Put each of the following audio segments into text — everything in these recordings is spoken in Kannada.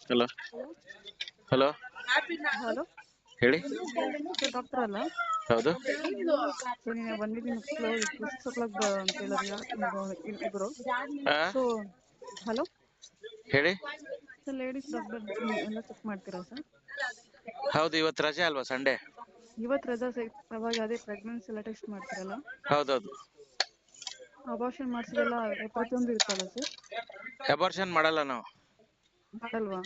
ಹಲೋ ಹಲೋ ಹಲೋ ಹೇಳಿ. ಡಾಕ್ಟರ್ ಅಲ್ಲ? ಹೌದು. ಸೊ ನೀನು ಬಂದಿದ್ದೀನಿ ಸಿಕ್ಸ್ ಓ ಕ್ಲಾಕ್ ಅಂತ ಹೇಳಿದ್ರಿ ಇಬ್ಬರು ಆ, ಸೊ ಹಲೋ ಹೇಳಿ. ಸರ್ ಲೇಡೀಸ್ ಡಾಕ್ಟರ್ ಎಲ್ಲ ಚೆಕ್ ಮಾಡ್ತೀರಾ ಸರ್ ಹೌದು ಇವತ್ತು ರಜೆ ಅಲ್ವಾ ಸಂಡೇ ಇವತ್ತು ರಜಾ ಅವಾಗ ಅದೇ ಪ್ರೆಗ್ನೆನ್ಸಿ ಎಲ್ಲ ಟೆಸ್ಟ್ ಮಾಡ್ತೀರಲ್ಲ? ಹೌದೌದು. ಅಬಾರ್ಷನ್ ಮಾಡಿಸಿದೆಲ್ಲ ಪ್ರತಿಯೊಂದು ಇರುತ್ತಲ್ಲ ಸರ್ ಅಬಾರ್ಷನ್ ಮಾಡಲ್ಲ ನಾವು. ಮಾಡಲ್ವಾ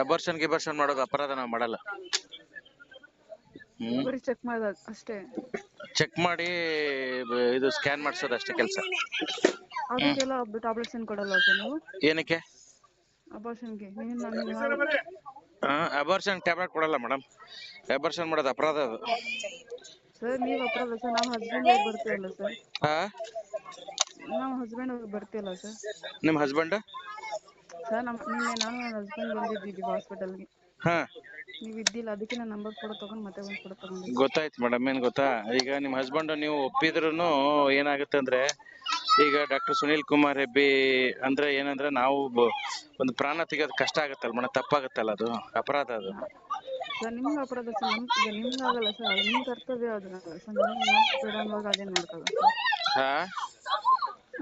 ಅಬಾರ್ಷನ್ ಗಿಬಾರ್ಷನ್ ಮಾಡೋದು ಅಪರಾಧ ನಾವು ಮಾಡಲ್ಲ. ಬರೀ ಚೆಕ್ ಮಾಡೋದು ಅಷ್ಟೇ. ಚೆಕ್ ಮಾಡಿ ಬ- ಇದು ಸ್ಕ್ಯಾನ್ ಮಾಡಿಸೋದು ಅಷ್ಟೇ ಕೆಲಸ. ಅದಕ್ಕೆಲ್ಲ ಟ್ಯಾಬ್ಲೆಟ್ಸ್ ಏನು ಕೊಡಲ್ಲ ಸರ್ ನೀವು? ಏನಕ್ಕೆ? ಅಬಾರ್ಷನ್ಗೆ ನೀವು ನಾನು ಅಬಾರ್ಷನ್ ಟ್ಯಾಬ್ಲೆಟ್ ಕೊಡಲ್ಲ ಮೇಡಮ್ ಅಬಾರ್ಷನ್ ಮಾಡೋದು ಅಪರಾಧ ಅದು. ಸರ್ ನೀವು ಅಪರಾಧ ಸರ್ ನಮ್ಮ ಹಸ್ಬೆಂಡ್ ಅವ್ರು ಬರ್ತೀವಲ್ಲ ಸರ್ ಹಾ? ನಾವು ಹಸ್ಬೆಂಡ್ ಅವ್ರು ಬರ್ತೀವಲ್ಲ ಸರ್ ನಿಮ್ಮ ಹಸ್ಬೆಂಡ್ ಸರ್ ನಮ್ಮ ನಿನ್ನೆ ನಾನು ನನ್ನ ಹಸ್ಬೆಂಡ್ ಬಂದಿದ್ದೀವಿ ಹಾಸ್ಪಿಟಲ್ಗೆ ಹಾ. ನೀವು ಇದ್ದಿಲ್ಲ ಅದಕ್ಕೆ ನಾನು ನಂಬರ್ ಕೂಡ ತಗೊಂಡು ಮತ್ತೆ ಒಂದು ಕೂಡ ತಗೊಂಡಿದ್ದೆ ಗೊತ್ತಾಯ್ತು ಮೇಡಮ್ ಏನ್ ಗೊತ್ತಾ? ಈಗ ನಿಮ್ಮ ಹಸ್ಬೆಂಡ್ ನೀವು ಒಪ್ಪಿದ್ರು ಏನಾಗುತ್ತೆ ಅಂದ್ರೆ ಈಗ ಡಾಕ್ಟರ್ ಸುನೀಲ್ ಕುಮಾರ್ ಹೆಬ್ಬಿ ಅಂದ್ರೆ ಏನಂದ್ರೆ ನಾವು ಬ- ಒಂದು ಪ್ರಾಣ ತೆಗೆಯೋದು ಕಷ್ಟ ಆಗುತ್ತಲ್ಲ ಮೇಡಮ್ ತಪ್ಪಾಗುತ್ತಲ್ಲ ಅದು ಅಪರಾಧ ಅದು. ಸರ್ ನಿಮ್ಗೆ ಅಪರಾಧ ಸರ್ ನಮ್ ಈಗ ನಿಮ್ಗೆ ಆಗಲ್ಲ ಸರ್ ನಿಮ್ಮ ಕರ್ತವ್ಯ ಸರ್ ನಮ್ಗೆ ನಮ್ಮ ಬೇಡ ಅನ್ನುವಾಗ ಅದೇನು ಮಾಡ್ಕೊಳ್ಳ ಹಾ.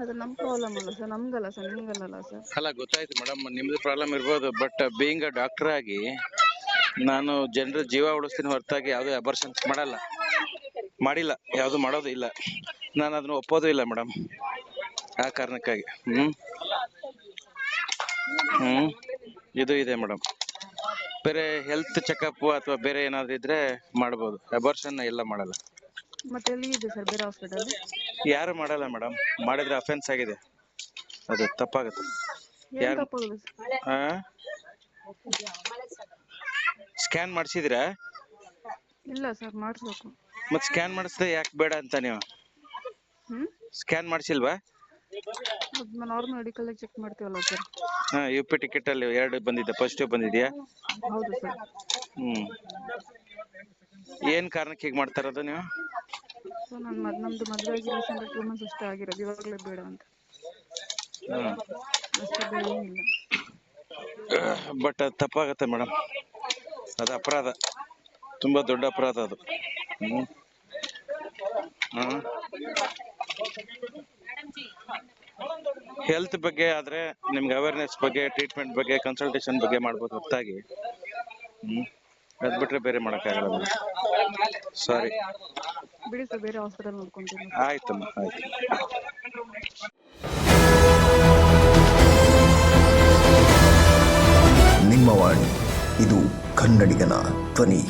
ಅದು ನಮ್ಮ ಪ್ರಾಬ್ಲಮ್ ಅಲ್ಲ ಸರ್ ಸರ್ ಅಲ್ಲ, ಗೊತ್ತಾಯ್ತು ಮೇಡಮ್ ನಿಮ್ದು ಪ್ರಾಬ್ಲಮ್ ಇರ್ಬೋದು ಬಟ್ ಬೀಯಿಂಗ್ ಅ ಡಾಕ್ಟರ್ ಆಗಿ ನಾನು ಜನರ ಜೀವ ಉಳಿಸ್ತೀನಿ ಹೊರತಾಗಿ ಯಾವುದೇ ಅಬರ್ಷನ್ ಮಾಡಲ್ಲ. ಮಾಡಿಲ್ಲ, ಯಾವುದು ಮಾಡೋದು ಇಲ್ಲ. ನಾನು ಅದನ್ನ ಒಪ್ಪೋದು ಇಲ್ಲ ಮೇಡಮ್ ಆ ಕಾರಣಕ್ಕಾಗಿ. ಹ್ಮ್? ಹ್ಮ್? ಇದು ಇದೆ ಮೇಡಮ್ ಬೇರೆ ಹೆಲ್ತ್ ಚೆಕಪ್ ಅಥವಾ ಬೇರೆ ಏನಾದ್ರು ಇದ್ರೆ ಮಾಡ್ಬೋದು. ಅಬರ್ಷನ್ ಎಲ್ಲ ಮಾಡಲ್ಲ. ಮತ್ತೆ ಎಲ್ಲಿ ಇದೆ ಸರ್ ಬೇರೆ ಹಾಸ್ಪಿಟಲ್ ಯಾರು ಮಾಡಲ್ಲ ಮೇಡಮ್ ಮಾಡಿದ್ರೆ ಅಫೆನ್ಸ್ ಆಗಿದೆ. ಅದು ತಪ್ಪಾಗುತ್ತೆ. ಯಾರು ತಪ್ಪಾಗಲ್ಲ ಸರ್? ಹಾ ಸ್ಕ್ಯಾನ್ ಮಾಡಿಸಿದ್ರಾ ಇಲ್ಲ ಸರ್ ಮಾಡಿಸ್ಬೇಕು. ಮತ್ತೆ ಸ್ಕ್ಯಾನ್ ಮಾಡಿಸಿದ್ರೆ ಯಾಕೆ ಬೇಡ ಅಂತ ನೀವು? ಸ್ಕ್ಯಾನ್ ಮಾಡಿಸಿಲ್ವಾ? ಅದು ನಾರ್ಮಲ್ ಮೆಡಿಕಲ್ ಚೆಕ್ ಮಾಡ್ತೀವಲ್ಲ ಸರ್. ಹಾ ಯು ಪಿ ಟಿಕೆಟ್ ಅಲ್ಲಿ ಎರಡು ಬಂದಿದೆ ಪಾಸಿಟಿವ್ ಬಂದಿದ್ಯಾ? ಹೌದು ಸರ್. ಹ್ಮ್. ಏನ್ ಕಾರಣಕ್ಕೆ ಹೀಗೆ ಮಾಡ್ತಾ ಇರೋದು ನೀವು? ಸೊ ನಾನು ಮದ್, ನಮ್ದು ಮದುವೆ ಆಗಿ ಸಂದ್ರೆ ಟೂ ಮಂತ್ಸ್ ಅಷ್ಟೇ ಆಗಿರೋದು. ಇವಾಗಲೇ ಬೇಡ ಅಂತ. ಅಷ್ಟೇ ಬೇಡ ಏನಿಲ್ಲ. ಬಟ್ ಅದು ತಪ್ಪಾಗತ್ತೆ ಮೇಡಮ್ ಅದು ಅಪರಾಧ. ತುಂಬಾ ದೊಡ್ಡ ಅಪರಾಧ ಅದು. ಹ್ಮ್. ಹ್ಮ್. ಹೆಲ್ತ್ ಬಗ್ಗೆ ಆದ್ರೆ ನಿಮ್ಗೆ ಅವೇರ್ನೆಸ್ ಬಗ್ಗೆ ಟ್ರೀಟ್ಮೆಂಟ್ ಬಗ್ಗೆ ಕನ್ಸಲ್ಟೇಷನ್ ಬಗ್ಗೆ ಮಾಡ್ಬೋದು ಹೊರತಾಗಿ ಹ್ಮ್. ಅದ್ ಬಿಟ್ರೆ ಬೇರೆ ಮಾಡೋಕ್ಕಾಗಲ್ಲ ಮೇಡಮ್ ಸಾರಿ ಬಿಡಿ ಸರ್ ಬೇರೆ ಹಾಸ್ಪಿಟಲ್ ನೋಡ್ಕೊಂತೀನಿ. ಆಯ್ತಮ್ಮ ಆಯ್ತು. ನಿಮ್ಮ ವಾಣಿ ಇದು ಕನ್ನಡಿಗನ ಧ್ವನಿ.